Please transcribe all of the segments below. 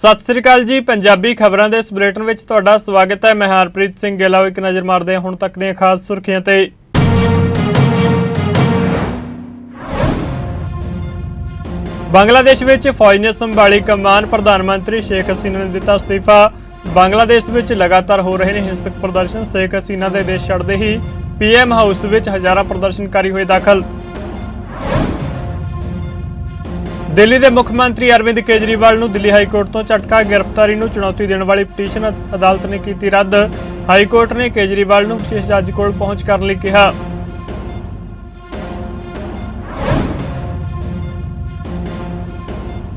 ਸਤਿ ਸ੍ਰੀ ਅਕਾਲ ਜੀ, ਪੰਜਾਬੀ ਖਬਰਾਂ ਦੇ ਇਸ ਬੁਲੇਟਿਨ ਵਿੱਚ ਤੁਹਾਡਾ ਸਵਾਗਤ ਹੈ। ਮੈਂ ਹਰਪ੍ਰੀਤ ਸਿੰਘ ਗਿੱਲਾ ਇੱਕ ਨਜ਼ਰ ਮਾਰਦੇ ਹਾਂ ਹੁਣ ਤੱਕ ਦੀਆਂ ਖਾਸ ਸੁਰਖੀਆਂ ਤੇ। ਬੰਗਲਾਦੇਸ਼ ਵਿੱਚ ਫੌਜ ਨੇ ਸੰਭਾਲੀ ਕਮਾਨ, ਪ੍ਰਧਾਨ ਮੰਤਰੀ ਸ਼ੇਖ ਹਸੀਨਾ ਨੇ ਦਿੱਤਾ ਅਸਤੀਫਾ। ਬੰਗਲਾਦੇਸ਼ ਵਿੱਚ ਲਗਾਤਾਰ ਹੋ ਰਹੇ ਨੇ ਹਿੰਸਕ ਪ੍ਰਦਰਸ਼ਨ, ਸ਼ੇਖ ਹਸੀਨਾ ਦੇ ਦੇਸ਼ ਛੱਡਦੇ ਹੀ ਪੀਐਮ ਹਾਊਸ ਵਿੱਚ ਹਜ਼ਾਰਾਂ ਪ੍ਰਦਰਸ਼ਨਕਾਰੀ ਹੋਏ ਦਾਖਲ। ਦਿੱਲੀ ਦੇ ਮੁੱਖ ਮੰਤਰੀ ਅਰਵਿੰਦ ਕੇਜਰੀਵਾਲ ਨੂੰ ਦਿੱਲੀ ਹਾਈ ਕੋਰਟ ਤੋਂ ਝਟਕਾ, ਗ੍ਰਿਫਤਾਰੀ ਨੂੰ ਚੁਣੌਤੀ ਦੇਣ ਵਾਲੀ ਪਟੀਸ਼ਨ ਅਦਾਲਤ ਨੇ ਕੀਤੀ ਰੱਦ। ਹਾਈ ਕੋਰਟ ਨੇ ਕੇਜਰੀਵਾਲ ਨੂੰ ਵਿਸ਼ੇਸ਼ ਜੱਜ ਕੋਲ ਪਹੁੰਚ ਕਰਨ ਲਈ ਕਿਹਾ।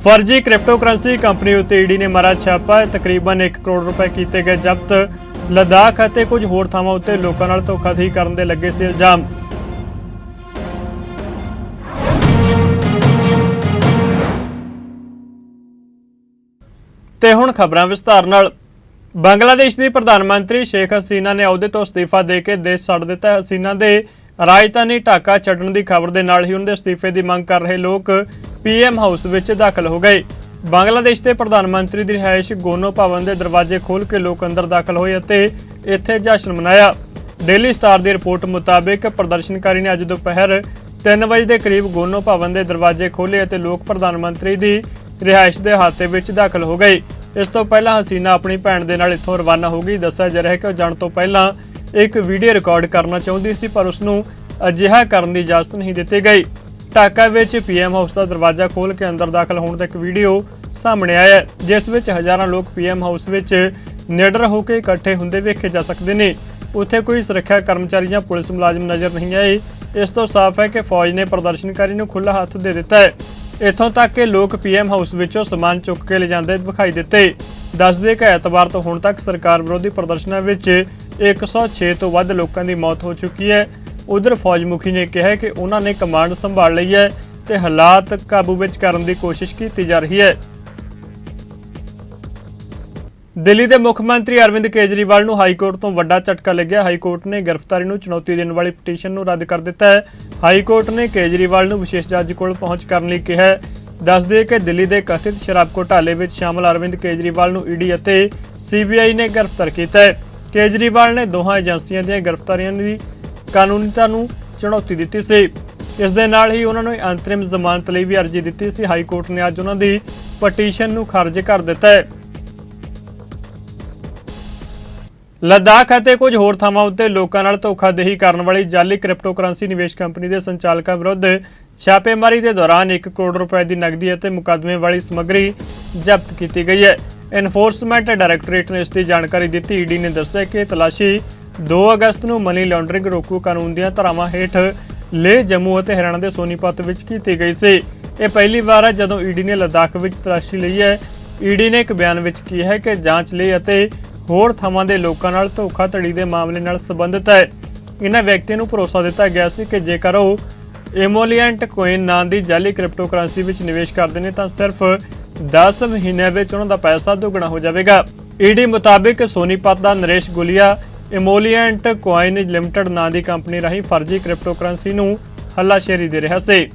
ਫਰਜ਼ੀ ਕ੍ਰਿਪਟੋਕਰੰਸੀ ਕੰਪਨੀ ਉਤੇ ਈਡੀ ਨੇ ਮਾਰਾ ਛਾਪਾ। ਤਕਰੀਬਨ 1 ਕਰੋੜ ਰੁਪਏ ਕੀਤੇ ਗਏ ਜ਼ਬਤ। ਲਦਾਖ ਅਤੇ ਕੁਝ ਹੋਰ ਥਾਵਾਂ ਉੱਤੇ ਲੋਕਾਂ ਨਾਲ ਧੋਖਾਧੜੀ ਕਰਨ ਦੇ ਲੱਗੇ ਸੀ ਇਲਜ਼ਾਮ। ਤੇ ਹੁਣ ਖਬਰਾਂ ਵਿਸਤਾਰ ਨਾਲ। ਬੰਗਲਾਦੇਸ਼ ਦੀ ਪ੍ਰਧਾਨ ਮੰਤਰੀ ਸ਼ੇਖ ਹਸੀਨਾ ਨੇ ਅਹੁਦੇ ਤੋਂ ਅਸਤੀਫਾ ਦੇ ਕੇ ਦੇਸ਼ ਛੱਡ ਦਿੱਤਾ। ਹਸੀਨਾ ਦੇ ਰਾਜਧਾਨੀ ਢਾਕਾ ਛੱਡਣ ਦੀ ਖਬਰ ਦੇ ਨਾਲ ਹੀ ਉਹਨਾਂ ਦੇ ਅਸਤੀਫੇ ਦੀ ਮੰਗ ਕਰ ਰਹੇ ਲੋਕ ਪੀਐਮ ਹਾਊਸ ਵਿੱਚ ਦਾਖਲ ਹੋ ਗਏ। ਬੰਗਲਾਦੇਸ਼ ਦੇ ਪ੍ਰਧਾਨ ਮੰਤਰੀ ਦੀ ਰਿਹਾਇਸ਼ ਗੋਨੋ ਭਵਨ ਦੇ ਦਰਵਾਜ਼ੇ ਖੋਲ੍ਹ ਕੇ ਲੋਕ ਅੰਦਰ ਦਾਖਲ ਹੋਏ ਅਤੇ ਇੱਥੇ ਜਸ਼ਨ ਮਨਾਇਆ। ਡੇਲੀ ਸਟਾਰ ਦੀ ਰਿਪੋਰਟ ਮੁਤਾਬਕ ਪ੍ਰਦਰਸ਼ਨਕਾਰੀ ਨੇ ਅੱਜ ਦੁਪਹਿਰ 3 ਵਜੇ ਦੇ ਕਰੀਬ ਗੋਨੋ ਭਵਨ ਦੇ ਦਰਵਾਜ਼ੇ ਖੋਲ੍ਹੇ ਅਤੇ ਲੋਕ ਪ੍ਰਧਾਨ ਮੰਤਰੀ ਦੀ ਰਿਹਾਇਸ਼ ਦੇ ਹਾਤੇ ਵਿੱਚ ਦਾਖਲ ਹੋ ਗਏ ਇਸ ਤੋਂ ਪਹਿਲਾਂ ਹਸੀਨਾ ਆਪਣੀ ਭੈਣ ਦੇ ਨਾਲ ਇੱਥੋਂ ਰਵਾਨਾ ਹੋ ਗਈ। ਦੱਸਿਆ ਜਾ ਰਿਹਾ ਹੈ ਕਿ ਉਹ ਜਾਣ ਤੋਂ ਪਹਿਲਾਂ ਇੱਕ ਵੀਡੀਓ ਰਿਕਾਰਡ ਕਰਨਾ ਚਾਹੁੰਦੀ ਸੀ ਪਰ ਉਸ ਨੂੰ ਅਜਿਹਾ ਕਰਨ ਦੀ ਇਜਾਜ਼ਤ ਨਹੀਂ ਦਿੱਤੀ ਗਈ। ਢਾਕਾ ਵਿੱਚ ਪੀਐਮ ਹਾਊਸ ਦਾ ਦਰਵਾਜ਼ਾ ਖੋਲ੍ਹ ਕੇ ਅੰਦਰ ਦਾਖਲ ਹੋਣ ਦਾ ਇੱਕ ਵੀਡੀਓ ਸਾਹਮਣੇ ਆਇਆ ਹੈ, ਜਿਸ ਵਿੱਚ ਹਜ਼ਾਰਾਂ ਲੋਕ ਪੀਐਮ ਹਾਊਸ ਵਿੱਚ ਨਿਡਰ ਹੋ ਕੇ ਇਕੱਠੇ ਹੁੰਦੇ ਵੇਖੇ ਜਾ ਸਕਦੇ ਨੇ। ਉੱਥੇ ਕੋਈ ਸੁਰੱਖਿਆ ਕਰਮਚਾਰੀ ਜਾਂ ਪੁਲਿਸ ਮੁਲਾਜ਼ਮ ਨਜ਼ਰ ਨਹੀਂ ਆਏ। ਇਸ ਤੋਂ ਸਾਫ਼ ਹੈ ਕਿ ਫੌਜ ਨੇ ਪ੍ਰਦਰਸ਼ਨਕਾਰੀ ਨੂੰ ਖੁੱਲ੍ਹਾ ਹੱਥ ਦੇ ਦਿੱਤਾ ਹੈ। ਇੱਥੋਂ ਤੱਕ ਕਿ ਲੋਕ ਪੀਐਮ ਹਾਊਸ ਵਿੱਚੋਂ ਸਮਾਨ ਚੁੱਕ ਕੇ ਲਿਜਾਂਦੇ ਵਿਖਾਈ ਦਿੱਤੇ। ਦੱਸਦੇ ਕਿ ਐਤਵਾਰ ਤੋਂ ਹੁਣ ਤੱਕ ਸਰਕਾਰ ਵਿਰੋਧੀ ਪ੍ਰਦਰਸ਼ਨਾਂ ਵਿੱਚ 106 ਤੋਂ ਵੱਧ ਲੋਕਾਂ ਦੀ ਮੌਤ ਹੋ ਚੁੱਕੀ ਹੈ। ਉਧਰ ਫੌਜ ਮੁਖੀ ਨੇ ਕਿਹਾ ਕਿ ਉਹਨਾਂ ਨੇ ਕਮਾਂਡ ਸੰਭਾਲ ਲਈ ਹੈ ਤੇ ਹਾਲਾਤ ਕਾਬੂ ਵਿੱਚ ਕਰਨ ਦੀ ਕੋਸ਼ਿਸ਼ ਕੀਤੀ ਜਾ ਰਹੀ ਹੈ। ਦਿੱਲੀ ਦੇ ਮੁੱਖ ਮੰਤਰੀ ਅਰਵਿੰਦ ਕੇਜਰੀਵਾਲ ਨੂੰ ਹਾਈ ਕੋਰਟ ਤੋਂ ਵੱਡਾ ਝਟਕਾ ਲੱਗਿਆ। ਹਾਈ ਕੋਰਟ ਨੇ ਗ੍ਰਿਫਤਾਰੀ ਨੂੰ ਚੁਣੌਤੀ ਦੇਣ ਵਾਲੀ ਪਟੀਸ਼ਨ ਨੂੰ ਰੱਦ ਕਰ ਦਿੱਤਾ ਹੈ। ਹਾਈ ਕੋਰਟ ਨੇ ਕੇਜਰੀਵਾਲ ਨੂੰ ਵਿਸ਼ੇਸ਼ ਜੱਜ ਕੋਲ ਪਹੁੰਚ ਕਰਨ ਲਈ ਕਿਹਾ ਹੈ। ਦੱਸਦੇ ਕਿ ਦਿੱਲੀ ਦੇ ਕਥਿਤ ਸ਼ਰਾਬ ਘੋਟਾਲੇ ਵਿੱਚ ਸ਼ਾਮਲ ਅਰਵਿੰਦ ਕੇਜਰੀਵਾਲ ਨੂੰ ਈਡੀ ਅਤੇ ਸੀਬੀਆਈ ਨੇ ਗ੍ਰਿਫਤਾਰ ਕੀਤਾ ਹੈ। ਕੇਜਰੀਵਾਲ ਨੇ ਦੋਹਾਂ ਏਜੰਸੀਆਂ ਦੀਆਂ ਗ੍ਰਿਫਤਾਰੀਆਂ ਦੀ ਕਾਨੂੰਨੀਤਾ ਨੂੰ ਚੁਣੌਤੀ ਦਿੱਤੀ ਸੀ। ਇਸ ਦੇ ਨਾਲ ਹੀ ਉਹਨਾਂ ਨੂੰ ਅੰਤਰਿਮ ਜ਼ਮਾਨਤ ਲਈ ਵੀ ਅਰਜ਼ੀ ਦਿੱਤੀ ਸੀ। ਹਾਈ ਕੋਰਟ ਨੇ ਅੱਜ ਉਹਨਾਂ ਦੀ ਪਟੀਸ਼ਨ ਨੂੰ ਖਾਰਜ ਕਰ ਦਿੱਤਾ ਹੈ। ਲਦਾਖ ਅਤੇ ਕੁਝ ਹੋਰ ਥਾਵਾਂ ਉੱਤੇ ਲੋਕਾਂ ਨਾਲ ਧੋਖਾਦੇਹੀ ਕਰਨ ਵਾਲੀ ਜਾਲੀ ਕ੍ਰਿਪਟੋਕਰੰਸੀ ਨਿਵੇਸ਼ ਕੰਪਨੀ ਦੇ ਸੰਚਾਲਕਾਂ ਵਿਰੁੱਧ ਛਾਪੇਮਾਰੀ ਦੇ ਦੌਰਾਨ 1 ਕਰੋੜ ਰੁਪਏ ਦੀ ਨਕਦੀ ਅਤੇ ਮੁਕੱਦਮੇ ਵਾਲੀ ਸਮੱਗਰੀ ਜ਼ਬਤ ਕੀਤੀ ਗਈ ਹੈ। ਐਨਫੋਰਸਮੈਂਟ ਡਾਇਰੈਕਟੋਰੇਟ ਨੇ ਇਸ ਦੀ ਜਾਣਕਾਰੀ ਦਿੱਤੀ। ਈਡੀ ਨੇ ਦੱਸਿਆ ਕਿ ਤਲਾਸ਼ੀ 2 ਅਗਸਤ ਨੂੰ ਮਨੀ ਲਾਂਡਰਿੰਗ ਰੋਕੂ ਕਾਨੂੰਨ ਦੀਆਂ ਧਾਰਾਵਾਂ ਹੇਠ ਲੇਹ ਜੰਮੂ ਅਤੇ ਹਰਿਆਣਾ ਦੇ ਸੋਨੀਪਤ ਵਿੱਚ ਕੀਤੀ ਗਈ ਸੀ। ਇਹ ਪਹਿਲੀ ਵਾਰ ਹੈ ਜਦੋਂ ਈਡੀ ਨੇ ਲਦਾਖ ਵਿੱਚ ਤਲਾਸ਼ੀ ਲਈ ਹੈ। ਈਡੀ ਨੇ ਇੱਕ ਬਿਆਨ ਵਿੱਚ ਕਿਹਾ ਹੈ ਕਿ ਜਾਂਚ ਲਈ ਅਤੇ ਹੋਰ ਥਾਵਾਂ ਦੇ ਲੋਕਾਂ ਨਾਲ ਧੋਖਾਧੜੀ ਦੇ ਮਾਮਲੇ ਨਾਲ ਸੰਬੰਧਿਤ ਹੈ। ਇਹਨਾਂ ਵਿਅਕਤੀਆਂ ਨੂੰ ਭਰੋਸਾ ਦਿੱਤਾ ਗਿਆ ਸੀ ਕਿ ਜੇਕਰ ਉਹ ਇਮੋਲੀਐਂਟ ਕੋਇਨ ਨਾਂ ਦੀ ਜਾਲੀ ਕ੍ਰਿਪਟੋਕਰੰਸੀ ਵਿੱਚ ਨਿਵੇਸ਼ ਕਰਦੇ ਨੇ ਤਾਂ ਸਿਰਫ 10 ਮਹੀਨਿਆਂ ਵਿੱਚ ਉਹਨਾਂ ਦਾ ਪੈਸਾ ਦੁੱਗਣਾ ਹੋ ਜਾਵੇਗਾ। ਈਡੀ ਮੁਤਾਬਿਕ ਸੋਨੀਪਤ ਦਾ Naresh Gulia emollient coin limited ਨਾਂ ਦੀ ਕੰਪਨੀ ਰਾਹੀਂ ਫਰਜ਼ੀ ਕ੍ਰਿਪਟੋਕਰੰਸੀ ਨੂੰ ਹੱਲਾਸ਼ੇਰੀ ਦੇ ਰਿਹਾ ਸੀ।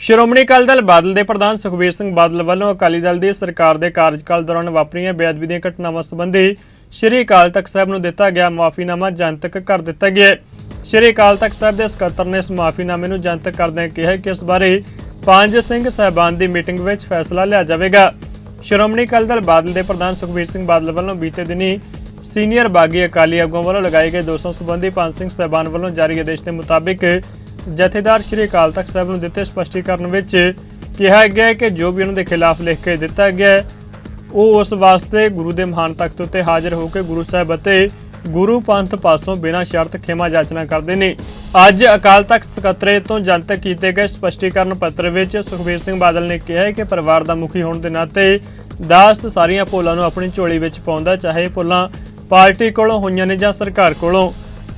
ਸ਼੍ਰੋਮਣੀ ਅਕਾਲੀ ਦਲ ਬਾਦਲ ਦੇ ਪ੍ਰਧਾਨ ਸੁਖਬੀਰ ਸਿੰਘ ਬਾਦਲ ਵੱਲੋਂ ਅਕਾਲੀ ਦਲ ਦੀ ਸਰਕਾਰ ਦੇ ਕਾਰਜਕਾਲ ਦੌਰਾਨ ਵਾਪਰੀਆਂ ਬੇਅਦਬੀ ਦੀਆਂ ਘਟਨਾਵਾਂ ਸੰਬੰਧੀ ਸ਼੍ਰੀ ਅਕਾਲ ਤਖਤ ਸਾਹਿਬ ਨੂੰ ਦਿੱਤਾ ਗਿਆ ਮਾਫੀਨਾਮਾ ਜਨਤਕ ਕਰ ਦਿੱਤਾ ਗਿਆ ਸ਼੍ਰੀ ਅਕਾਲ ਤਖਤ ਸਾਹਿਬ ਦੇ ਸਕੱਤਰ ਨੇ ਇਸ ਮਾਫੀਨਾਮੇ ਨੂੰ ਜਨਤਕ ਕਰਦਿਆਂ ਕਿਹਾ ਕਿ ਇਸ ਬਾਰੇ ਪੰਜ ਸਿੰਘ ਸਾਹਿਬਾਨ ਦੀ ਮੀਟਿੰਗ ਵਿੱਚ ਫੈਸਲਾ ਲਿਆ ਜਾਵੇਗਾ। ਸ਼੍ਰੋਮਣੀ ਅਕਾਲੀ ਦਲ ਬਾਦਲ ਦੇ ਪ੍ਰਧਾਨ ਸੁਖਬੀਰ ਸਿੰਘ ਬਾਦਲ ਵੱਲੋਂ ਬੀਤੇ ਦਿਨੀ ਸੀਨੀਅਰ ਬਾਗੀ ਅਕਾਲੀ ਆਗੂਆਂ ਵੱਲੋਂ ਲਗਾਏ ਗਏ ਦੋਸ਼ਾਂ ਸੰਬੰਧੀ ਪੰਜ ਸਿੰਘ ਸਾਹਿਬਾਨ ਵੱਲੋਂ ਜਾਰੀ ਆਦੇਸ਼ ਦੇ ਮੁਤਾਬਿਕ ਜਥੇਦਾਰ ਸ਼੍ਰੀ ਅਕਾਲ ਤਖਤ ਸਾਹਿਬ ਨੂੰ ਦਿੱਤੇ ਸਪਸ਼ਟੀਕਰਨ ਵਿੱਚ ਕਿਹਾ ਗਿਆ ਕਿ ਜੋ ਵੀ ਉਹਨਾਂ ਦੇ ਖਿਲਾਫ ਲਿਖ ਕੇ ਦਿੱਤਾ ਗਿਆ ਉਹ ਉਸ ਵਾਸਤੇ ਗੁਰੂ ਦੇ ਮਹਾਨ ਤਖਤ ਉੱਤੇ ਹਾਜ਼ਰ ਹੋ ਕੇ ਗੁਰੂ ਸਾਹਿਬ ਅਤੇ ਗੁਰੂ ਪੰਥ ਪਾਸੋਂ ਬਿਨਾਂ ਸ਼ਰਤ ਖਿਮਾ ਜਾਚਨਾ ਕਰਦੇ ਨੇ। ਅੱਜ ਅਕਾਲ ਤਖਤ ਸਕੱਤਰੇ ਤੋਂ ਜਨਤਕ ਕੀਤੇ ਗਏ ਸਪਸ਼ਟੀਕਰਨ ਪੱਤਰ ਵਿੱਚ ਸੁਖਬੀਰ ਸਿੰਘ ਬਾਦਲ ਨੇ ਕਿਹਾ ਹੈ ਕਿ ਪਰਿਵਾਰ ਦਾ ਮੁਖੀ ਹੋਣ ਦੇ ਨਾਤੇ ਦਾਸ ਸਾਰੀਆਂ ਭੁੱਲਾਂ ਨੂੰ ਆਪਣੀ ਝੋਲੀ ਵਿੱਚ ਪਾਉਂਦਾ ਚਾਹੇ ਇਹ ਭੁੱਲਾਂ ਪਾਰਟੀ ਕੋਲੋਂ ਹੋਈਆਂ ਨੇ ਜਾਂ ਸਰਕਾਰ ਕੋਲੋਂ।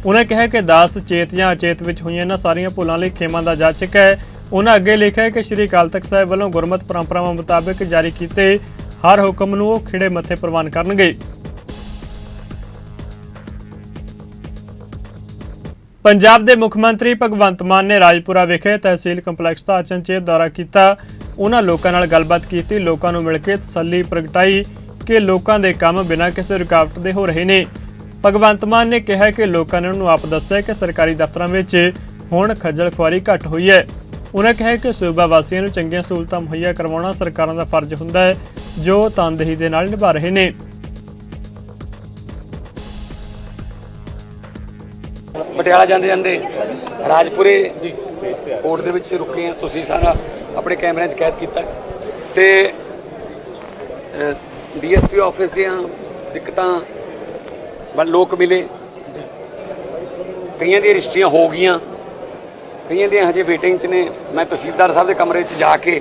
ਉਹਨਾਂ ਕਿਹਾ ਕਿ ਦਾਸ ਚੇਤ ਜਾਂ ਅਚੇਤ ਵਿੱਚ ਹੋਈਆਂ ਇਹਨਾਂ ਸਾਰੀਆਂ ਭੁੱਲਾਂ ਲਈ ਖੇਮਾ ਦਾ ਜਾਚਕ ਹੈ। ਉਹਨਾਂ ਅੱਗੇ ਲਿਖਿਆ ਕਿ ਸ੍ਰੀ ਅਕਾਲ ਤਖਤ ਸਾਹਿਬ ਵੱਲੋਂ ਗੁਰਮਤਿ ਪਰੰਪਰਾਵਾਂ ਮੁਤਾਬਕ ਜਾਰੀ ਕੀਤੇ ਹਰ ਹੁਕਮ ਨੂੰ ਉਹ ਖਿੜੇ ਮੱਥੇ ਪ੍ਰਵਾਨ ਕਰਨਗੇ। ਪੰਜਾਬ ਦੇ ਮੁੱਖ ਮੰਤਰੀ ਭਗਵੰਤ ਮਾਨ ਨੇ ਰਾਜਪੁਰਾ ਵਿਖੇ ਤਹਿਸੀਲ ਕੰਪਲੈਕਸ ਦਾ ਅਚਨਚੇਤ ਦੌਰਾ ਕੀਤਾ। ਉਹਨਾਂ ਲੋਕਾਂ ਨਾਲ ਗੱਲਬਾਤ ਕੀਤੀ। ਲੋਕਾਂ ਨੂੰ ਮਿਲ ਕੇ ਤਸੱਲੀ ਪ੍ਰਗਟਾਈ ਕਿ ਲੋਕਾਂ ਦੇ ਕੰਮ ਬਿਨਾਂ ਕਿਸੇ ਰੁਕਾਵਟ ਦੇ ਹੋ ਰਹੇ ਨੇ। ਭਗਵੰਤ ਮਾਨ ਨੇ ਕਿਹਾ ਕਿ ਲੋਕਾਂ ਨੇ ਉਹਨੂੰ ਆਪ ਦੱਸਿਆ ਕਿ ਸਰਕਾਰੀ ਦਫ਼ਤਰਾਂ ਵਿੱਚ ਹੁਣ ਖੱਜਲ ਖੁਆਰੀ ਘੱਟ ਹੋਈ ਹੈ। ਉਹਨਾਂ ਕਿਹਾ ਕਿ ਸੂਬਾ ਵਾਸੀਆਂ ਨੂੰ ਚੰਗੀਆਂ ਸਹੂਲਤਾਂ ਮੁਹੱਈਆ ਕਰਵਾਉਣਾ ਸਰਕਾਰਾਂ ਦਾ ਫਰਜ਼ ਹੁੰਦਾ ਹੈ, ਜੋ ਤਨਦੇਹੀ ਦੇ ਨਾਲ ਨਿਭਾ ਰਹੇ ਨੇ। ਪਟਿਆਲਾ ਜਾਂਦੇ ਜਾਂਦੇ ਰਾਜਪੁਰੇ ਕੋਰਟ ਦੇ ਵਿੱਚ ਰੁਕੇ ਆ ਤੁਸੀਂ ਸਾਰਾ ਆਪਣੇ ਕੈਮਰਿਆਂ 'ਚ ਕੈਦ ਕੀਤਾ। ਤੇ ਡੀਐਸਪੀ ਆਫਿਸ ਦੀਆਂ ਦਿੱਕਤਾਂ ਵੱਲ ਲੋਕ ਮਿਲੇ। ਕਈਆਂ ਦੀਆਂ ਰਜਿਸਟਰੀਆਂ ਹੋ ਗਈਆਂ। ਕਈਆਂ ਦੀਆਂ ਹਜੇ ਵੇਟਿੰਗ 'ਚ ਨੇ। ਮੈਂ ਤਹਿਸੀਲਦਾਰ ਸਾਹਿਬ ਦੇ ਕਮਰੇ 'ਚ ਜਾ ਕੇ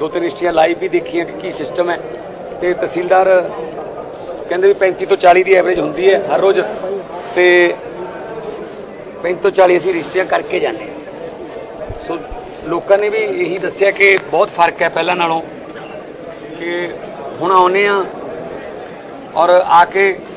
ਦੋ ਤਿੰਨ ਰਜਿਸਟਰੀਆਂ ਲਾਈਵ ਵੀ ਦੇਖੀਆਂ ਕਿ ਕੀ ਸਿਸਟਮ ਹੈ। ਤੇ ਤਹਿਸੀਲਦਾਰ ਕਹਿੰਦੇ ਵੀ 35 ਤੋਂ 40 ਦੀ ਐਵਰੇਜ ਹੁੰਦੀ ਹੈ ਹਰ ਰੋਜ਼। ਤੇ 35 ਤੋਂ 40 ਅਸੀਂ ਰਜਿਸਟਰੀਆਂ ਕਰਕੇ ਜਾਂਦੇ ਹਾਂ। ਸੋ ਲੋਕਾਂ ਨੇ ਵੀ ਇਹੀ ਦੱਸਿਆ ਕਿ ਬਹੁਤ ਫ਼ਰਕ ਹੈ ਪਹਿਲਾਂ ਨਾਲੋਂ ਕਿ ਹੁਣ ਆਉਨੇ ਆ ਔਰ ਆ ਕੇ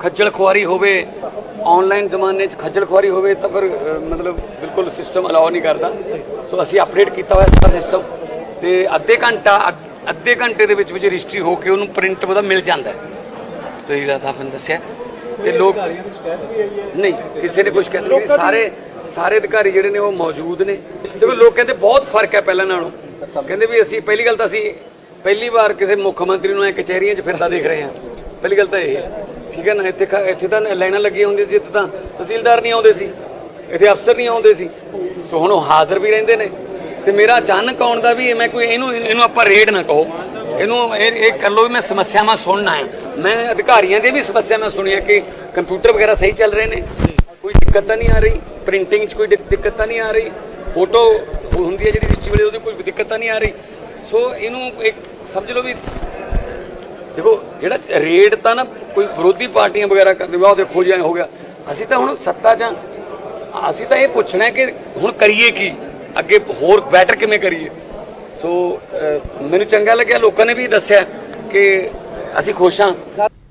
ਖੱਜਲ ਖੁਆਰੀ ਹੋਵੇ ਆਨਲਾਈਨ ਜ਼ਮਾਨੇ 'ਚ ਖੱਜਲ ਖੁਆਰੀ ਹੋਵੇ ਤਾਂ ਫਿਰ ਮਤਲਬ ਬਿਲਕੁਲ ਸਿਸਟਮ ਅਲਾਉ ਨਹੀਂ ਕਰਦਾ। ਸੋ ਅਸੀਂ ਅਪਡੇਟ ਕੀਤਾ ਹੋਇਆ ਸਾਰਾ ਸਿਸਟਮ ਤੇ ਅੱਧੇ ਘੰਟਾ ਅੱਧ- ਘੰਟੇ ਦੇ ਵਿੱਚ ਵਿੱਚ ਰਜਿਸਟਰੀ ਹੋ ਕੇ ਉਹਨੂੰ ਪ੍ਰਿੰਟ ਉਹਦਾ ਮਿਲ ਜਾਂਦਾ ਤੁਸੀਂ ਦਾ ਤਾਂ ਤੁਹਾਨੂੰ ਦੱਸਿਆ। ਤੇ ਲੋਕ ਨਹੀਂ ਕਿਸੇ ਨੇ ਕੁਝ ਕਹਿੰਦੇ ਸਾਰੇ ਸਾਰੇ ਅਧਿਕਾਰੀ ਜਿਹੜੇ ਨੇ ਉਹ ਮੌਜੂਦ ਨੇ। ਦੇਖੋ ਲੋਕ ਕਹਿੰਦੇ ਬਹੁਤ ਫ਼ਰਕ ਹੈ ਪਹਿਲਾਂ ਨਾਲੋਂ। ਕਹਿੰਦੇ ਵੀ ਅਸੀਂ ਪਹਿਲੀ ਗੱਲ ਤਾਂ ਅਸੀਂ ਪਹਿਲੀ ਵਾਰ ਕਿਸੇ ਮੁੱਖ ਮੰਤਰੀ ਨੂੰ ਐ ਕਚਹਿਰੀਆਂ 'ਚ ਫਿਰਦਾ ਦੇਖ ਰਹੇ ਹਾਂ। ਪਹਿਲੀ ਗੱਲ ਤਾਂ ਇਹ ਹੈ। ਠੀਕ ਹੈ ਨਾ? ਇੱਥੇ ਇੱਥੇ ਤਾਂ ਲਾਈਨਾਂ ਲੱਗੀਆਂ ਹੁੰਦੀਆਂ ਸੀ, ਇੱਥੇ ਤਾਂ ਤਹਿਸੀਲਦਾਰ ਨਹੀਂ ਆਉਂਦੇ ਸੀ। ਇੱਥੇ ਅਫਸਰ ਨਹੀਂ ਆਉਂਦੇ ਸੀ। ਸੋ ਹੁਣ ਉਹ ਹਾਜ਼ਰ ਵੀ ਰਹਿੰਦੇ ਨੇ। ਤੇ ਮੇਰਾ ਅਚਾਨਕ ਆਉਣ ਦਾ ਵੀ ਮੈਂ ਕੋਈ ਇਹਨੂੰ ਇਹਨੂੰ ਆਪਾਂ ਰੇਡ ਨਾ ਕਹੋ। ਇਹਨੂੰ ਇਹ ਇਹ ਕਰ ਲਓ ਵੀ ਮੈਂ ਸਮੱਸਿਆਵਾਂ ਸੁਣਨਾ ਹੈ ਮੈਂ ਅਧਿਕਾਰੀਆਂ ਦੀ ਵੀ ਸਮੱਸਿਆਵਾਂ ਸੁਣੀਆਂ ਕਿ ਕੰਪਿਊਟਰ ਵਗੈਰਾ ਸਹੀ ਚੱਲ ਰਹੇ ਨੇ। ਕੋਈ ਦਿੱਕਤ ਤਾਂ ਨਹੀਂ ਆ ਰਹੀ। ਪ੍ਰਿੰਟਿੰਗ 'ਚ ਕੋਈ ਦਿੱਕਤ ਤਾਂ ਨਹੀਂ ਆ ਰਹੀ। ਫੋਟੋ ਹੁੰਦੀ ਹੈ ਜਿਹੜੀ ਵਿੱਚ ਵੇਲੇ, ਉਹਦੀ ਕੋਈ ਦਿੱਕਤ ਤਾਂ ਨਹੀਂ ਆ ਰਹੀ। ਸੋ ਇਹਨੂੰ ਇੱਕ ਸਮਝ ਲਓ ਵੀ ਦੇਖੋ, ਜਿਹੜਾ ਰੇਡ ਤਾਂ ਨਾ ਕੋਈ ਵਿਰੋਧੀ ਪਾਰਟੀਆਂ ਵਗੈਰਾ ਕਰਦੇ ਵਾ, ਉਹ ਦੇਖੋ ਜੀ ਹੋ ਗਿਆ। ਅਸੀਂ ਤਾਂ ਹੁਣ ਸੱਤਾ 'ਚ ਅਸੀਂ ਤਾਂ ਇਹ ਪੁੱਛਣਾ ਕਿ ਹੁਣ ਕਰੀਏ ਕੀ? ਅੱਗੇ ਹੋਰ ਬੈਟਰ ਕਿਵੇਂ ਕਰੀਏ? ਸੋ ਮੈਨੂੰ ਚੰਗਾ ਲੱਗਿਆ, ਲੋਕਾਂ ਨੇ ਵੀ ਦੱਸਿਆ ਕਿ ਅਸੀਂ ਖੁਸ਼ ਹਾਂ।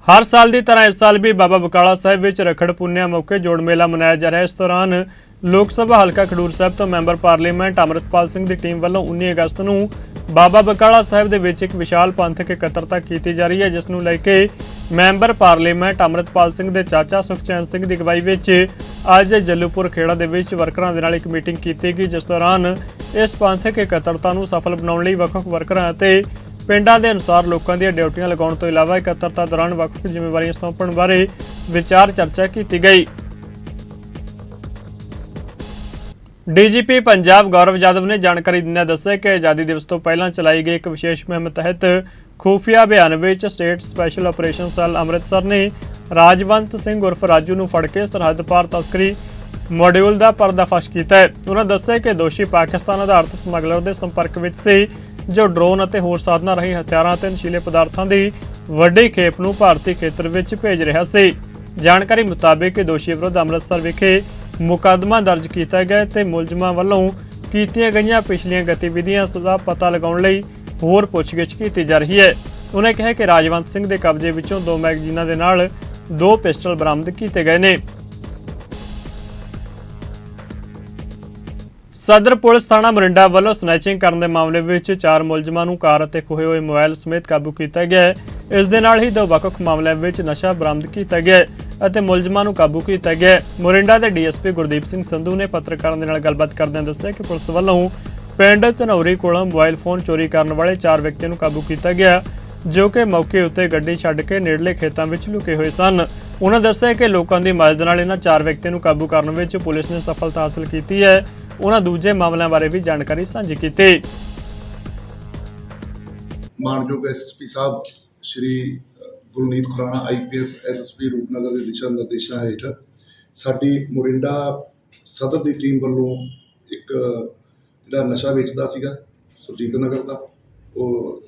ਹਰ ਸਾਲ ਦੀ ਤਰ੍ਹਾਂ ਇਸ ਸਾਲ ਵੀ ਬਾਬਾ ਬਕਾਲਾ ਸਾਹਿਬ ਵਿੱਚ ਰਖੜ ਪੁੰਨਿਆ ਮੌਕੇ ਜੋੜ ਮੇਲਾ ਮਨਾਇਆ ਜਾ ਰਿਹਾ ਹੈ। ਇਸ ਦੌਰਾਨ ਲੋਕ ਸਭਾ ਹਲਕਾ ਖਡੂਰ ਸਾਹਿਬ ਤੋਂ ਮੈਂਬਰ ਪਾਰਲੀਮੈਂਟ ਅਮਰਿਤਪਾਲ ਸਿੰਘ ਦੀ ਟੀਮ ਵੱਲੋਂ 19 ਅਗਸਤ ਨੂੰ ਬਾਬਾ ਬਕਾਲਾ ਸਾਹਿਬ ਦੇ ਵਿੱਚ ਇੱਕ ਵਿਸ਼ਾਲ ਪੰਥਕ ਇਕੱਤਰਤਾ ਕੀਤੀ ਜਾ ਰਹੀ ਹੈ, ਜਿਸ ਨੂੰ ਲੈ ਕੇ ਮੈਂਬਰ ਪਾਰਲੀਮੈਂਟ ਅਮਰਿਤਪਾਲ ਸਿੰਘ ਦੇ ਚਾਚਾ ਸੁਖਚੈਨ ਸਿੰਘ ਦੀ ਅਗਵਾਈ ਵਿੱਚ ਅੱਜ ਜੱਲੂਪੁਰ ਖੇੜਾ ਦੇ ਵਿੱਚ ਵਰਕਰਾਂ ਦੇ ਨਾਲ ਇੱਕ ਮੀਟਿੰਗ ਕੀਤੀ ਗਈ, ਜਿਸ ਦੌਰਾਨ ਇਸ ਪੰਥਕ ਇਕੱਤਰਤਾ ਨੂੰ ਸਫਲ ਬਣਾਉਣ ਲਈ ਵੱਖ-ਵੱਖ ਵਰਕਰਾਂ ਅਤੇ ਪਿੰਡਾਂ ਦੇ ਅਨੁਸਾਰ ਲੋਕਾਂ ਦੀਆਂ ਡਿਊਟੀਆਂ ਲਗਾਉਣ ਤੋਂ ਇਲਾਵਾ ਇਕੱਤਰਤਾ ਦੌਰਾਨ ਵੱਖ-ਵੱਖ ਜ਼ਿੰਮੇਵਾਰੀਆਂ ਸੌਂਪਣ ਬਾਰੇ ਵਿਚਾਰ ਚਰਚਾ ਕੀਤੀ ਗਈ। ਡੀਜੀਪੀ ਪੰਜਾਬ ਗੌਰਵ ਯਾਦਵ ਨੇ ਜਾਣਕਾਰੀ ਦਿੰਦਿਆਂ ਦੱਸਿਆ ਕਿ ਆਜ਼ਾਦੀ ਦਿਵਸ ਤੋਂ ਪਹਿਲਾਂ ਚਲਾਈ ਗਈ ਇੱਕ ਵਿਸ਼ੇਸ਼ ਮੁਹਿੰਮ ਤਹਿਤ ਖੂਫੀਆ ਅਭਿਆਨ ਵਿੱਚ state special operation cell Amritsar ਨੇ ਰਾਜਵੰਤ ਸਿੰਘ ਉਰਫ ਰਾਜੂ ਨੂੰ ਫੜ ਕੇ ਸਰਹੱਦ ਪਾਰ ਤਸਕਰੀ ਮੋਡਿਊਲ ਦਾ ਪਰਦਾਫਾਸ਼ ਕੀਤਾ ਹੈ। ਉਹਨਾਂ ਦੱਸਿਆ ਕਿ ਦੋਸ਼ੀ ਪਾਕਿਸਤਾਨ ਆਧਾਰਿਤ ਸਮਗਲਰ ਦੇ ਸੰਪਰਕ ਵਿੱਚ ਸੀ, ਜੋ ਡਰੋਨ ਅਤੇ ਹੋਰ ਸਾਧਨਾਂ ਰਾਹੀਂ ਹਥਿਆਰਾਂ ਅਤੇ ਨਸ਼ੀਲੇ ਪਦਾਰਥਾਂ ਦੀ ਵੱਡੀ ਖੇਪ ਨੂੰ ਭਾਰਤੀ ਖੇਤਰ ਵਿੱਚ ਭੇਜ ਰਿਹਾ ਸੀ। ਜਾਣਕਾਰੀ ਮੁਤਾਬਕ ਦੋਸ਼ੀ ਵਿਰੁੱਧ ਅੰਮ੍ਰਿਤਸਰ ਵਿਖੇ ਮੁਕੱਦਮਾ ਦਰਜ ਕੀਤਾ ਗਿਆ ਹੈ ਤੇ ਮੁਲਜ਼ਮਾਂ ਵੱਲੋਂ ਕੀਤੀਆਂ ਗਈਆਂ ਪਿਛਲੀਆਂ ਗਤੀਵਿਧੀਆਂ ਦਾ ਪਤਾ ਲਗਾਉਣ ਲਈ ਹੋਰ ਪੁੱਛਗਿੱਛ ਕੀਤੀ ਜਾ ਰਹੀ ਹੈ। ਉਹਨੇ ਕਿਹਾ ਕਿ ਰਾਜਵੰਤ ਸਿੰਘ ਦੇ ਕਬਜ਼ੇ ਵਿੱਚੋਂ ਦੋ ਮੈਗਜ਼ੀਨਾਂ ਦੇ ਨਾਲ ਦੋ ਪਿਸਟਲ ਬਰਾਮਦ ਕੀਤੇ ਗਏ ਨੇ। ਸਦਰ ਪੁਲਿਸ ਥਾਣਾ ਮਰਿੰਡਾ ਵੱਲੋਂ ਸਨੈਚਿੰਗ ਕਰਨ ਦੇ ਮਾਮਲੇ ਵਿੱਚ ਚਾਰ ਮੁਲਜ਼ਮਾਂ ਨੂੰ ਕਾਰ ਅਤੇ ਖੋਹੇ ਹੋਏ ਮੋਬਾਈਲ ਸਮੇਤ ਕਾਬੂ ਕੀਤਾ ਗਿਆ ਹੈ। ਇਸ ਦੇ ਨਾਲ ਹੀ ਦੋ ਵੱਖ-ਵੱਖ ਮਾਮਲਿਆਂ ਵਿੱਚ ਨਸ਼ਾ ਬਰਾਮਦ ਕੀਤਾ ਗਿਆ ਹੈ ਅਤੇ ਮੁਲਜ਼ਮਾਂ ਨੂੰ ਕਾਬੂ ਕੀਤਾ ਗਿਆ ਹੈ। ਮੋਰਿੰਡਾ ਦੇ ਡੀਐਸਪੀ ਗੁਰਦੀਪ ਸਿੰਘ ਸੰਧੂ ਨੇ ਪੱਤਰਕਾਰਾਂ ਦੇ ਨਾਲ ਗੱਲਬਾਤ ਕਰਦਿਆਂ ਦੱਸਿਆ ਕਿ ਪੁਲਿਸ ਵੱਲੋਂ ਪਿੰਡ ਧਨੌਰੀ ਕੋਲੋਂ ਮੋਬਾਈਲ ਫੋਨ ਚੋਰੀ ਕਰਨ ਵਾਲੇ ਚਾਰ ਵਿਅਕਤੀਆਂ ਨੂੰ ਕਾਬੂ ਕੀਤਾ ਗਿਆ ਜੋ ਕਿ ਮੌਕੇ ਉੱਤੇ ਗੱਡੀ ਛੱਡ ਕੇ ਨੇੜਲੇ ਖੇਤਾਂ ਵਿੱਚ ਲੁਕੇ ਹੋਏ ਸਨ। ਉਹਨਾਂ ਦੱਸਿਆ ਕਿ ਲੋਕਾਂ ਦੀ ਮਦਦ ਨਾਲ ਇਹਨਾਂ ਚਾਰ ਵਿਅਕਤੀਆਂ ਨੂੰ ਕਾਬੂ ਕਰਨ ਵਿੱਚ ਪੁਲਿਸ ਨੇ ਸਫਲਤਾ ਹਾਸਲ ਕੀਤੀ ਹੈ। ਉਹਨਾਂ ਦੂਜੇ ਮਾਮਲਿਆਂ ਬਾਰੇ ਵੀ ਜਾਣਕਾਰੀ ਸਾਂਝੀ ਕੀਤੀ। ਮਾਨਯੋਗ ਐਸਐਸਪੀ ਸਾਹਿਬ ਸ਼੍ਰੀ ਗੁਰਨੀਤ ਖੁਰਾਣਾ ਆਈਪੀਐਸ ਐਸਐਸਪੀ ਰੂਪਨਗਰ ਦੇ ਦਿਸ਼ਾ ਨਿਰਦੇਸ਼ਾਂ ਹੇਠ ਸਾਡੀ ਮੋਰਿੰਡਾ ਸਦਰ ਦੀ ਟੀਮ ਵੱਲੋਂ ਇੱਕ, ਜਿਹੜਾ ਨਸ਼ਾ ਵੇਚਦਾ ਸੀਗਾ, ਸੁਰਜੀਤ ਨਗਰ ਦਾ, ਉਹ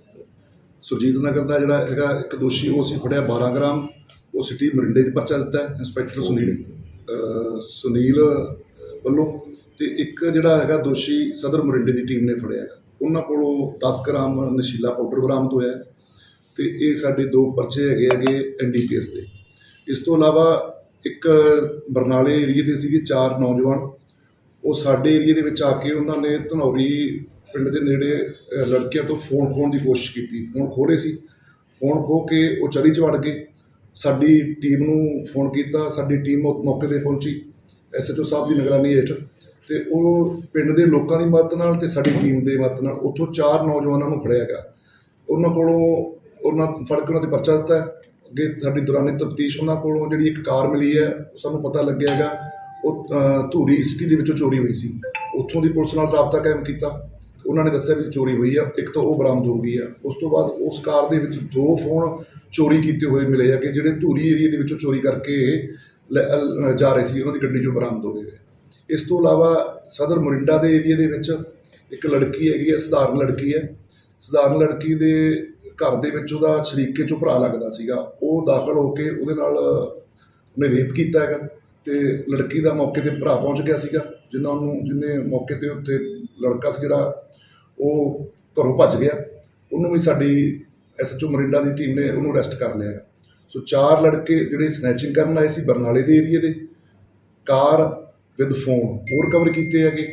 ਸੁਰਜੀਤ ਨਗਰ ਦਾ ਜਿਹੜਾ ਹੈਗਾ, ਇੱਕ ਦੋਸ਼ੀ ਉਹ ਅਸੀਂ ਫੜਿਆ 12 ਗ੍ਰਾਮ, ਉਹ ਸਿਟੀ ਮਰਿੰਡੇ 'ਚ ਪਰਚਾ ਦਿੱਤਾ ਇੰਸਪੈਕਟਰ ਸੁਨੀਲ ਸੁਨੀਲ ਵੱਲੋਂ ਤੇ ਇੱਕ ਜਿਹੜਾ ਹੈਗਾ ਦੋਸ਼ੀ ਸਦਰ ਮਰਿੰਡੇ ਦੀ ਟੀਮ ਨੇ ਫੜਿਆ ਉਹਨਾਂ ਕੋਲੋਂ 10 ਗ੍ਰਾਮ ਨਸ਼ੀਲਾ ਪਾਊਡਰ ਬਰਾਮਦ ਹੋਇਆ ਤੇ ਇਹ ਸਾਡੇ ਦੋ ਪਰਚੇ ਹੈਗੇ ਹੈਗੇ ਐਨਡੀਪੀਐਸ ਦੇ। ਇਸ ਤੋਂ ਇਲਾਵਾ ਇੱਕ ਬਰਨਾਲੇ ਏਰੀਏ ਦੇ ਸੀਗੇ ਚਾਰ ਨੌਜਵਾਨ। ਉਹ ਸਾਡੇ ਏਰੀਏ ਦੇ ਵਿੱਚ ਆ ਕੇ ਉਹਨਾਂ ਨੇ ਧਨੌਰੀ ਪਿੰਡ ਦੇ ਨੇੜੇ ਲੜਕੀਆਂ ਤੋਂ ਫੋਨ ਖੋਣ ਦੀ ਕੋਸ਼ਿਸ਼ ਕੀਤੀ। ਫੋਨ ਖੋਹ ਰਹੇ ਸੀ। ਫੋਨ ਖੋ ਕੇ ਉਹ ਚੜੀ 'ਚ ਵੜ ਗਏ। ਸਾਡੀ ਟੀਮ ਨੂੰ ਫੋਨ ਕੀਤਾ। ਸਾਡੀ ਟੀਮ ਮੌਕੇ ਤੇ ਪਹੁੰਚੀ। ਐਸਐਚਓ ਸਾਹਿਬ ਦੀ ਨਿਗਰਾਨੀ ਹੇਠ। ਤੇ ਉਹ ਪਿੰਡ ਦੇ ਲੋਕਾਂ ਦੀ ਮਦਦ ਨਾਲ ਤੇ ਸਾਡੀ ਟੀਮ ਦੇ ਮਦਦ ਨਾਲ ਉੱਥੋਂ ਚਾਰ ਨੌਜਵਾਨਾਂ ਨੂੰ ਫੜਿਆ ਗਿਆ। ਉਹਨਾਂ ਕੋਲੋਂ ਉਹਨਾਂ ਫੜ ਕੇ ਉਹਨਾਂ ਤੇ ਪਰਚਾ ਦਿੱਤਾ ਅੱਗੇ ਸਾਡੀ ਦੌਰਾਨੇ ਤਫਤੀਸ਼ ਉਹਨਾਂ ਕੋਲੋਂ ਜਿਹੜੀ ਇੱਕ ਕਾਰ ਮਿਲੀ ਹੈ ਸਾਨੂੰ ਪਤਾ ਲੱਗਿਆ ਹੈਗਾ। ਉਹ ਧੂਰੀ ਸਿਟੀ ਦੇ ਵਿੱਚੋਂ ਚੋਰੀ ਹੋਈ ਸੀ। ਉੱਥੋਂ ਦੀ ਪੁਲਿਸ ਨਾਲ ਰਾਬਤਾ ਕਾਇਮ ਕੀਤਾ। ਉਹਨਾਂ ਨੇ ਦੱਸਿਆ ਵੀ ਚੋਰੀ ਹੋਈ ਆ। ਇੱਕ ਤਾਂ ਉਹ ਬਰਾਮਦ ਹੋ ਗਈ ਆ। ਉਸ ਤੋਂ ਬਾਅਦ ਉਸ ਕਾਰ ਦੇ ਵਿੱਚ ਦੋ ਫੋਨ ਚੋਰੀ ਕੀਤੇ ਹੋਏ ਮਿਲੇ ਆ ਕਿ ਜਿਹੜੇ ਧੂਰੀ ਏਰੀਏ ਦੇ ਵਿੱਚੋਂ ਚੋਰੀ ਕਰਕੇ ਲੈ- ਜਾ ਰਹੇ ਸੀ। ਉਹਨਾਂ ਦੀ ਗੱਡੀ ਚੋਂ ਬਰਾਮਦ ਹੋ ਗਏ। ਇਸ ਤੋਂ ਇਲਾਵਾ ਸਦਰ ਮੋਰਿੰਡਾ ਦੇ ਏਰੀਏ ਦੇ ਵਿੱਚ ਇੱਕ ਲੜਕੀ ਹੈਗੀ ਹੈ ਸਧਾਰਨ ਲੜਕੀ ਹੈ। ਸਧਾਰਨ ਲੜਕੀ ਦੇ ਘਰ ਦੇ ਵਿੱਚ ਉਹਦਾ ਸ਼ਰੀਕੇ ਚੋਂ ਭਰਾ ਲੱਗਦਾ ਸੀਗਾ, ਉਹ ਦਾਖਲ ਹੋ ਕੇ ਉਹਦੇ ਨਾਲ, ਉਹਨੇ ਰੇਪ ਕੀਤਾ ਹੈਗਾ ਤੇ ਲੜਕੀ ਦਾ ਮੌਕੇ ਤੇ ਭਰਾ ਪਹੁੰਚ ਗਿਆ ਸੀਗਾ, ਜਿਨ੍ਹਾਂ ਨੂੰ ਜਿਹਨੇ ਮੌਕੇ ਤੇ ਉੱਤੇ ਲੜਕਾ ਸੀ ਜਿਹੜਾ, ਉਹ ਘਰੋਂ ਭੱਜ ਗਿਆ। ਉਹਨੂੰ ਵੀ ਸਾਡੀ ਐਸਐਚਓ ਮਰਿੰਡਾ ਦੀ ਟੀਮ ਨੇ ਉਹਨੂੰ ਅਰੈਸਟ ਕਰ ਲਿਆ ਹੈਗਾ। ਸੋ ਚਾਰ ਲੜਕੇ ਜਿਹੜੇ ਸਨੈਚਿੰਗ ਕਰਨ ਆਏ ਸੀ ਬਰਨਾਲੇ ਦੇ ਏਰੀਏ ਦੇ, ਕਾਰ ਵਿਦ ਫੋਨ ਹੋਰ ਕਵਰ ਕੀਤੇ ਹੈਗੇ।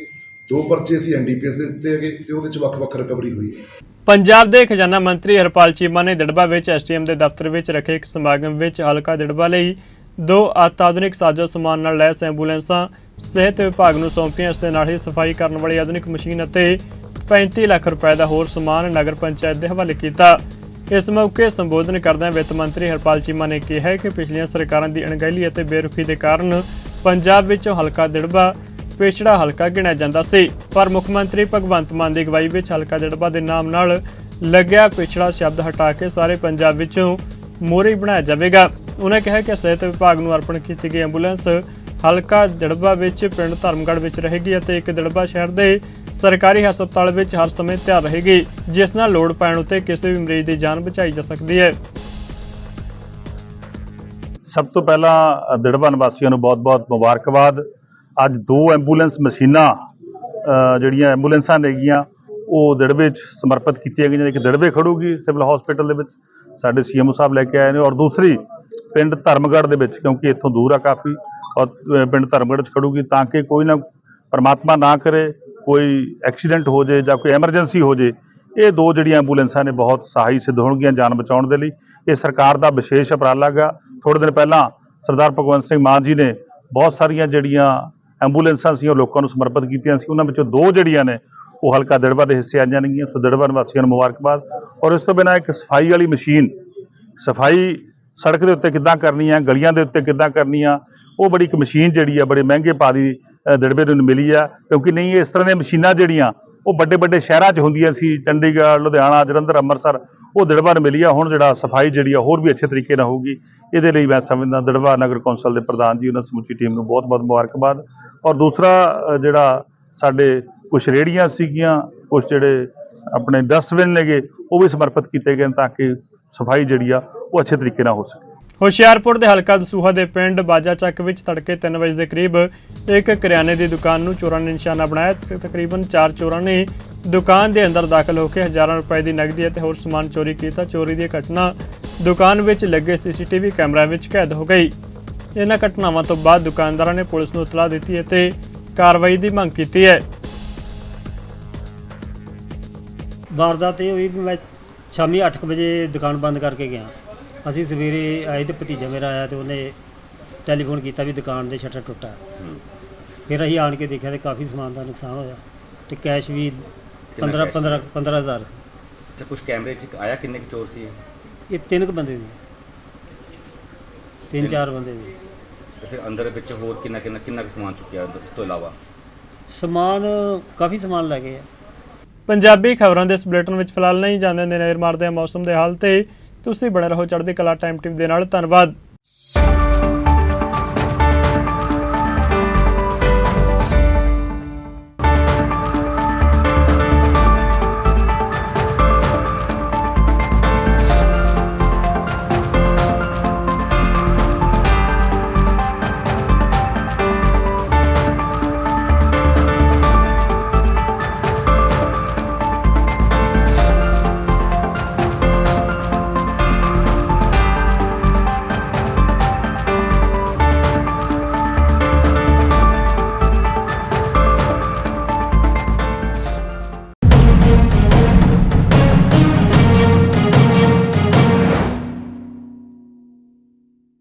ਦੋ ਪਰਚੇ ਅਸੀਂ ਐਨਡੀਪੀਐਸ ਦੇ ਦਿੱਤੇ ਹੈਗੇ ਤੇ ਉਹਦੇ ਚ ਵੱਖ-ਵੱਖ ਰਿਕਵਰੀ ਹੋਈ ਹੈ। ਪੰਜਾਬ ਦੇ ਖਜ਼ਾਨਾ ਮੰਤਰੀ ਹਰਪਾਲ ਚੀਮਾ ਨੇ ਦਿੜਬਾ ਵਿੱਚ ਐਸਟੀਐਮ ਦੇ ਦਫ਼ਤਰ ਵਿੱਚ ਰੱਖੇ ਇੱਕ ਸਮਾਗਮ ਵਿੱਚ ਹਲਕਾ ਦਿੜਬਾ ਲਈ ਦੋ ਅਤਿਆਧੁਨਿਕ ਸਾਜ਼ੋ ਸਮਾਨ ਨਾਲ ਲੈਸ ਐਂਬੂਲੈਂਸਾਂ ਸਿਹਤ ਵਿਭਾਗ ਨੂੰ ਸੌਂਪੀਆਂ, ਇਸ ਦੇ ਨਾਲ ਹੀ ਸਫ਼ਾਈ ਕਰਨ ਵਾਲੀ ਆਧੁਨਿਕ ਮਸ਼ੀਨ ਅਤੇ 35 ਲੱਖ ਰੁਪਏ ਦਾ ਹੋਰ ਸਮਾਨ ਨਗਰ ਪੰਚਾਇਤ ਦੇ ਹਵਾਲੇ ਕੀਤਾ। ਇਸ ਮੌਕੇ ਸੰਬੋਧਨ ਕਰਦਿਆਂ ਵਿੱਤ ਮੰਤਰੀ ਹਰਪਾਲ ਚੀਮਾ ਨੇ ਕਿਹਾ ਕਿ ਪਿਛਲੀਆਂ ਸਰਕਾਰਾਂ ਦੀ ਅਣਗਹਿਲੀ ਅਤੇ ਬੇਰੁਖੀ ਦੇ ਕਾਰਨ ਪੰਜਾਬ ਵਿੱਚੋਂ ਹਲਕਾ ਦਿੜਬਾ ਪਿਛੜਾ ਹਲਕਾ ਗਿਣਿਆ ਜਾਂਦਾ ਸੀ। ਪਰ ਮੁੱਖ ਮੰਤਰੀ ਭਗਵੰਤ ਮਾਨ ਦੀ ਅਗਵਾਈ ਵਿੱਚ ਹਲਕਾ ਜੜਬਾ ਦੇ ਨਾਮ ਨਾਲ ਲੱਗਿਆ ਪਿਛੜਾ ਸ਼ਬਦ ਹਟਾ ਕੇ ਸਾਰੇ ਪੰਜਾਬ ਵਿੱਚੋਂ ਮੋਰੀ ਬਣਾਇਆ ਜਾਵੇਗਾ। ਉਹਨਾਂ ਕਿਹਾ ਕਿ ਸਿਹਤ ਵਿਭਾਗ ਨੂੰ ਅਰਪਣ ਕੀਤੀ ਗਈ ਐਂਬੂਲੈਂਸ ਹਲਕਾ ਜੜਬਾ ਵਿੱਚ ਪਿੰਡ ਧਰਮਗੜ੍ਹ ਵਿੱਚ ਰਹੇਗੀ ਅਤੇ ਇੱਕ ਦੜਬਾ ਸ਼ਹਿਰ ਦੇ ਸਰਕਾਰੀ ਹਸਪਤਾਲ ਵਿੱਚ ਹਰ ਸਮੇਂ ਤਿਆਰ ਰਹੇਗੀ ਜਿਸ ਨਾਲ ਲੋੜ ਪੈਣ ਉਤੇ ਕਿਸੇ ਵੀ ਮਰੀਜ਼ ਦੀ ਜਾਨ ਬਚਾਈ ਜਾ ਸਕਦੀ ਹੈ। ਸਭ ਤੋਂ ਪਹਿਲਾਂ ਅ, ਨਿਵਾਸੀਆਂ ਨੂੰ ਬਹੁਤ-ਬਹੁਤ ਮੁਬਾਰਕਬਾਦ। ਅੱਜ ਦੋ ਐਂਬੂਲੈਂਸ ਮਸ਼ੀਨਾਂ ਜਿਹੜੀਆਂ ਐਂਬੂਲੈਂਸਾਂ ਨੇਗੀਆਂ, ਉਹ ਦੜਵੇ 'ਚ ਸਮਰਪਿਤ ਕੀਤੀਆਂ ਗਈਆਂ ਇੱਕ ਦੜਵੇ ਖੜੂਗੀ ਸਿਵਲ ਹਸਪੀਟਲ ਦੇ ਵਿੱਚ, ਸਾਡੇ ਸੀਐਮਓ ਸਾਹਿਬ ਲੈ ਕੇ ਆਏ ਨੇ, ਔਰ ਦੂਸਰੀ ਪਿੰਡ ਧਰਮਗੜ੍ਹ ਦੇ ਵਿੱਚ, ਕਿਉਂਕਿ ਇੱਥੋਂ ਦੂਰ ਆ ਕਾਫੀ, ਔਰ ਪਿੰਡ ਧਰਮਗੜ੍ਹ 'ਚ ਖੜੂਗੀ, ਤਾਂ ਕਿ ਕੋਈ ਨਾ ਪਰਮਾਤਮਾ ਨਾ ਕਰੇ, ਕੋਈ ਐਕਸੀਡੈਂਟ ਹੋ ਜੇ ਜਾਂ ਕੋਈ ਐਮਰਜੈਂਸੀ ਹੋ ਜੇ, ਇਹ ਦੋ ਜਿਹੜੀਆਂ ਐਂਬੂਲੈਂਸਾਂ ਨੇ ਬਹੁਤ ਸਹਾਈ ਸਿੱਧ ਹੋਣਗੀਆਂ ਜਾਨ ਬਚਾਉਣ ਦੇ ਲਈ। ਇਹ ਸਰਕਾਰ ਦਾ ਵਿਸ਼ੇਸ਼ ਉਪਰਾਲਾ ਗਾ ਥੋੜੇ ਦਿਨ ਪਹਿਲਾਂ ਸਰਦਾਰ ਭਗਵੰਤ ਸਿੰਘ ਮਾਨ ਜੀ ਨੇ ਬਹੁਤ ਸਾਰੀਆਂ ਜਿਹੜੀਆਂ ਐਂਬੂਲੈਂਸਾਂ ਸੀ ਉਹ ਲੋਕਾਂ ਨੂੰ ਸਮਰਪਿਤ ਕੀਤੀਆਂ ਸੀ। ਉਹਨਾਂ ਵਿੱਚੋਂ ਦੋ ਜਿਹੜੀਆਂ ਨੇ ਉਹ ਹਲਕਾ ਦਿੜਬਾ ਦੇ ਹਿੱਸੇ ਆ ਜਾਣਗੀਆਂ ਸੋ ਦੜਬਾ ਨਿਵਾਸੀਆਂ ਨੂੰ ਮੁਬਾਰਕਬਾਦ। ਔਰ ਇਸ ਤੋਂ ਬਿਨਾਂ ਇੱਕ ਸਫ਼ਾਈ ਵਾਲੀ ਮਸ਼ੀਨ ਸਫ਼ਾਈ ਸੜਕ ਦੇ ਉੱਤੇ ਕਿੱਦਾਂ ਕਰਨੀ ਆ ਗਲੀਆਂ ਦੇ ਉੱਤੇ ਕਿੱਦਾਂ ਕਰਨੀ ਆ ਉਹ ਬੜੀ ਇੱਕ ਮਸ਼ੀਨ ਜਿਹੜੀ ਆ ਬੜੇ ਮਹਿੰਗੇ ਪਾ ਦੀ ਅ, ਦਿੜਬੇ ਨੂੰ ਮਿਲੀ ਆ। ਕਿਉਂਕਿ ਨਹੀਂ ਇਸ ਤਰ੍ਹਾਂ ਦੀਆਂ ਮਸ਼ੀਨਾਂ ਜਿਹੜੀਆਂ ਉਹ ਵੱਡੇ ਵੱਡੇ ਸ਼ਹਿਰਾਂ 'ਚ ਹੁੰਦੀਆਂ ਸੀ, ਚੰਡੀਗੜ੍ਹ, ਲੁਧਿਆਣਾ, ਜਲੰਧਰ, ਅੰਮ੍ਰਿਤਸਰ, ਉਹ ਦਿੜਬਾ ਨੂੰ ਮਿਲੀ ਆ ਹੁਣ ਜਿਹੜਾ ਸਫ਼ਾਈ ਜਿਹੜੀ ਆ ਹੋਰ ਵੀ ਅੱਛੇ ਤਰੀਕੇ ਨਾਲ ਹੋਊਗੀ। ਇਹਦੇ ਲਈ ਮੈਂ ਸਮਝਦਾ ਦਿੜਬਾ ਨਗਰ ਕੌਂਸਲ ਦੇ ਪ੍ਰਧਾਨ ਜੀ, ਉਹਨਾਂ ਸਮੁੱਚੀ ਟੀਮ ਨੂੰ ਬਹੁਤ-ਬਹੁਤ ਮੁਬਾਰਕਬਾਦ। ਔਰ ਦੂਸਰਾ ਜਿਹੜਾ ਸਾਡੇ ਕੁਝ ਰੇੜੀਆਂ ਸੀਗੀਆਂ ਕੁਝ ਜਿਹੜੇ ਆਪਣੇ ਡਸਟਬਿਨ ਨੇਗੇ, ਉਹ ਵੀ ਸਮਰਪਿਤ ਕੀਤੇ ਗਏ ਨੇ ਤਾਂ ਕਿ ਸਫ਼ਾਈ ਜਿਹੜੀ ਆ ਉਹ ਅੱਛੇ ਤਰੀਕੇ ਨਾਲ ਹੋ ਸਕੇ। ਹੁਸ਼ਿਆਰਪੁਰ ਦੇ ਹਲਕਾ ਦਸੂਹਾ ਦੇ ਪਿੰਡ ਬਾਜਾ ਚੱਕ ਵਿੱਚ ਤੜਕੇ 3 ਵਜੇ ਦੇ ਕਰੀਬ ਇੱਕ ਕਰਿਆਨੇ ਦੀ ਦੁਕਾਨ ਨੂੰ ਚੋਰਾਂ ਨੇ ਨਿਸ਼ਾਨਾ ਬਣਾਇਆ ਤੇ ਤਕਰੀਬਨ 4 ਚੋਰਾਂ ਨੇ ਦੁਕਾਨ ਦੇ ਅੰਦਰ ਦਾਖਲ ਹੋ ਕੇ ਹਜ਼ਾਰਾਂ ਰੁਪਏ ਦੀ ਨਕਦੀ ਅਤੇ ਹੋਰ ਸਮਾਨ ਚੋਰੀ ਕੀਤਾ। ਚੋਰੀ ਦੀ ਘਟਨਾ ਦੁਕਾਨ ਵਿੱਚ ਲੱਗੇ ਸੀਸੀਟੀਵੀ ਕੈਮਰਾ ਵਿੱਚ ਕੈਦ ਹੋ ਗਈ। ਇਹਨਾਂ ਘਟਨਾਵਾਂ ਤੋਂ ਬਾਅਦ ਦੁਕਾਨਦਾਰਾਂ ਨੇ ਪੁਲਿਸ ਨੂੰ ਇਤਲਾਹ ਦਿੱਤੀ ਅਤੇ ਕਾਰਵਾਈ ਦੀ ਮੰਗ ਕੀਤੀ ਹੈ। ਵਾਰਦਾਤ ਇਹ ਹੋਈ ਵੀ ਮੈਂ ਸ਼ਾਮੀ 8 ਵਜੇ ਦੁਕਾਨ ਬੰਦ ਕਰਕੇ ਗਿਆ। ਅਸੀਂ ਸਵੇਰੇ ਆਏ ਤੇ ਭਤੀਜਾ ਮੇਰਾ ਆਇਆ ਤੇ ਉਹਨੇ ਟੈਲੀਫੋਨ ਕੀਤਾ ਵੀ ਦੁਕਾਨ ਦੇ ਸ਼ਟਰ ਟੁੱਟਾ। ਫਿਰ ਅਸੀਂ ਆਣ ਕੇ ਦੇਖਿਆ ਤੇ ਕਾਫੀ ਸਮਾਨ ਦਾ ਨੁਕਸਾਨ ਹੋਇਆ ਤੇ ਕੈਸ਼ ਵੀ 15 cash 15 15000 ਸੀ। ਅੱਛਾ ਕੁਝ ਕੈਮਰੇ 'ਚ ਆਇਆ ਕਿੰਨੇ ਕੁ ਚੋਰ ਸੀ ਇਹ? ਇਹ ਤਿੰਨ ਕੁ ਬੰਦੇ ਸੀ। ਤਿੰਨ ਚਾਰ ਬੰਦੇ ਸੀ। ਤੇ ਫਿਰ ਅੰਦਰ ਵਿੱਚ ਹੋਰ ਕਿੰਨਾ ਕਿੰਨਾ ਕਿੰਨਾ ਕੁ ਸਮਾਨ ਚੁੱਕਿਆ ਇਸ ਤੋਂ ਇਲਾਵਾ? ਸਮਾਨ ਕਾਫੀ ਸਮਾਨ ਲੈ ਗਏ ਆ। ਪੰਜਾਬੀ ਖਬਰਾਂ ਦੇ ਇਸ ਬੁਲੇਟਿਨ ਵਿੱਚ ਫਿਲਹਾਲ ਨਹੀਂ ਜਾਂਦੇ ਨੇ ਨਜ਼ਰ ਮਾਰਦੇ ਹਾਂ ਮੌਸਮ ਦੇ ਹਾਲ ਤੇ। ਤੁਸੀਂ ਬਣੇ ਰਹੋ ਚੜ੍ਹਦੀ ਕਲਾ ਟਾਈਮ ਟੀਵੀ ਦੇ ਨਾਲ। ਧੰਨਵਾਦ।